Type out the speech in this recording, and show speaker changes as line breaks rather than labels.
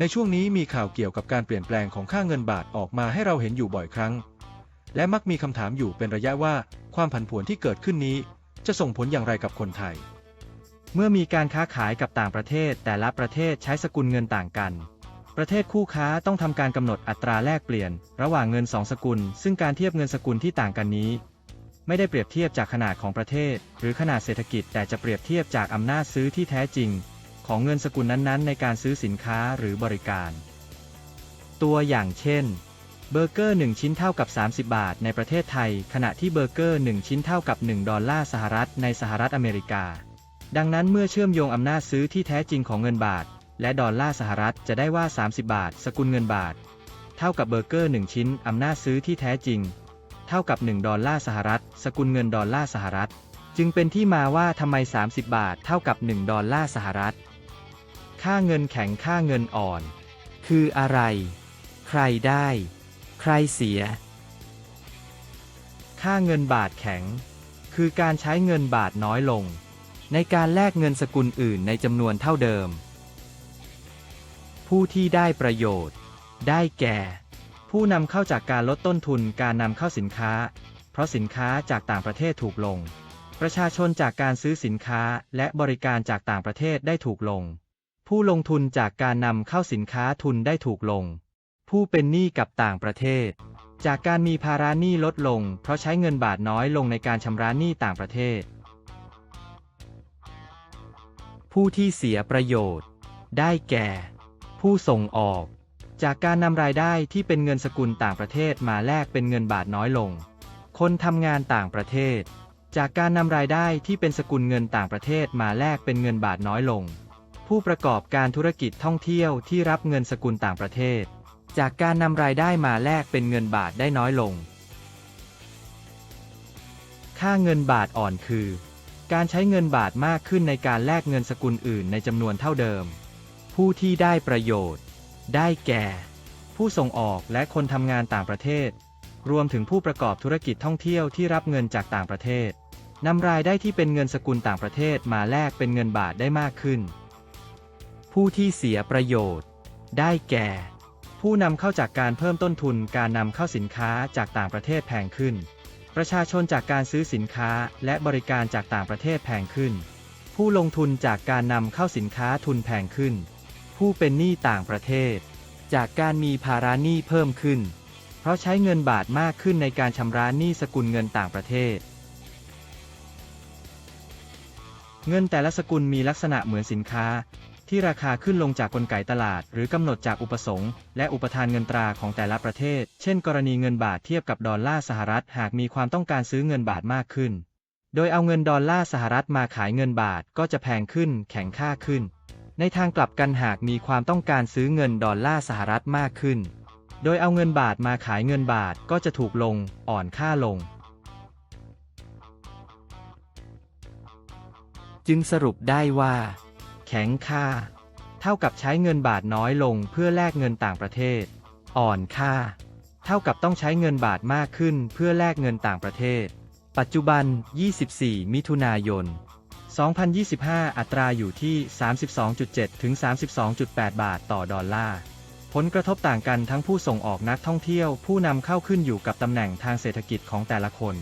ในช่วงนี้มีข่าวเกี่ยวกับการเปลี่ยนแปลงของค่าเงินบาทออกมาให้เราเห็นอยู่บ่อยครั้ง และมักมีคำถามอยู่เป็นระยะว่าความผันผวนที่เกิดขึ้นนี้ จะส่งผลอย่างไรกับคนไทย
เมื่อมีการค้าขายกับต่างประเทศ แต่ละประเทศใช้สกุลเงินต่างกัน ประเทศคู่ค้าต้องทำการกำหนดอัตราแลกเปลี่ยน ระหว่างเงินสองสกุล ซึ่งการเทียบเงินสกุลที่ต่างกันนี้ ไม่ได้เปรียบเทียบจากขนาดของประเทศ หรือขนาดเศรษฐกิจ แต่จะเปรียบเทียบจากอำนาจซื้อที่แท้จริง ของเงินสกุลนั้นๆ ในการซื้อสินค้าหรือบริการ ตัวอย่างเช่น เบอร์เกอร์ 1 ชิ้นเท่ากับ 30 บาท ในประเทศไทย ขณะที่เบอร์เกอร์ 1 ชิ้นเท่ากับ 1 ดอลลาร์สหรัฐในสหรัฐอเมริกา ดังนั้นเมื่อเชื่อมโยงอำนาจซื้อที่แท้จริงของเงินบาท และดอลลาร์สหรัฐจะได้ว่า 30 บาท สกุลเงินบาท เท่ากับเบอร์เกอร์ 1 ชิ้นอำนาจซื้อที่แท้จริง เท่ากับ 1 ดอลลาร์สหรัฐ สกุลเงินดอลลาร์สหรัฐ จึงเป็นที่มาว่าทำไม 30 บาท เท่ากับ 1 ดอลลาร์สหรัฐ ค่าเงินแข็งค่าเงินอ่อน คืออะไร ใครได้ ใครเสีย ค่าเงินบาทแข็ง คือการใช้เงินบาทน้อยลง ในการแลกเงินสกุลอื่นในจำนวนเท่าเดิม ผู้ที่ได้ประโยชน์ ได้แก่ ผู้นำเข้าจากการลดต้นทุนการนำเข้าสินค้า เพราะสินค้าจากต่างประเทศถูกลงประชาชนจากการซื้อสินค้าและบริการจากต่างประเทศได้ถูกลง ผู้ลงทุนจากการนำเข้าสินค้าทุนได้ถูกลง ผู้เป็นหนี้กับต่างประเทศ จากการมีภาระหนี้ลดลง เพราะใช้เงินบาทน้อยลงในการชำระหนี้ต่างประเทศ ผู้ที่เสียประโยชน์ ได้แก่ ผู้ส่งออก จากการนำรายได้ที่เป็นเงินสกุลต่างประเทศมาแลกเป็นเงินบาทน้อยลง คนทำงานต่างประเทศ จากการนำรายได้ที่เป็นสกุลเงินต่างประเทศมาแลกเป็นเงินบาทน้อยลง ผู้ประกอบการธุรกิจท่องเที่ยวที่รับเงินสกุลต่างประเทศ จากการนำรายได้มาแลกเป็นเงินบาทได้น้อยลง ค่าเงินบาทอ่อนคือ การใช้เงินบาทมากขึ้นในการแลกเงินสกุลอื่นในจำนวนเท่าเดิม ผู้ที่ได้ประโยชน์ ได้แก่ ผู้ส่งออกและคนทำงานต่างประเทศ รวมถึงผู้ประกอบธุรกิจท่องเที่ยวที่รับเงินจากต่างประเทศนำรายได้ที่เป็นเงินสกุลต่างประเทศมาแลกเป็นเงินบาทได้มากขึ้น ผู้ที่เสียประโยชน์ ได้แก่ ผู้นำเข้าจากการเพิ่มต้นทุนการนำเข้าสินค้าจากต่างประเทศแพงขึ้น ประชาชนจากการซื้อสินค้าและบริการจากต่างประเทศแพงขึ้น ผู้ลงทุนจากการนำเข้าสินค้าทุนแพงขึ้น ผู้เป็นหนี้ต่างประเทศ จากการมีภาระหนี้เพิ่มขึ้น เพราะใช้เงินบาทมากขึ้นในการชำระหนี้สกุลเงินต่างประเทศเงินแต่ละสกุลมีลักษณะเหมือนสินค้า ที่ราคาขึ้นลงจากกลไกตลาด หรือกำหนดจากอุปสงค์และอุปทานเงินตราของแต่ละประเทศ เช่นกรณีเงินบาทเทียบกับดอลลาร์สหรัฐหากมีความต้องการซื้อเงินบาทมากขึ้น โดยเอาเงินดอลลาร์สหรัฐมาขายเงินบาทก็จะแพงขึ้น แข็งค่าขึ้น ในทางกลับกันหากมีความต้องการซื้อเงินดอลลาร์สหรัฐมากขึ้น โดยเอาเงินบาทมาขายเงินบาทก็จะถูกลง อ่อนค่าลงจึงสรุปได้ว่า แข็งค่า เท่ากับใช้เงินบาทน้อยลงเพื่อแลกเงินต่างประเทศ อ่อนค่า เท่ากับต้องใช้เงินบาทมากขึ้นเพื่อแลกเงินต่างประเทศ ปัจจุบัน 24 มิถุนายน 2025 อัตราอยู่ที่ 32.7 ถึง 32.8 บาทต่อดอลลาร์ผลกระทบต่างกันทั้งผู้ส่งออกนักท่องเที่ยวผู้นำเข้าขึ้นอยู่กับตำแหน่งทางเศรษฐกิจของแต่ละคน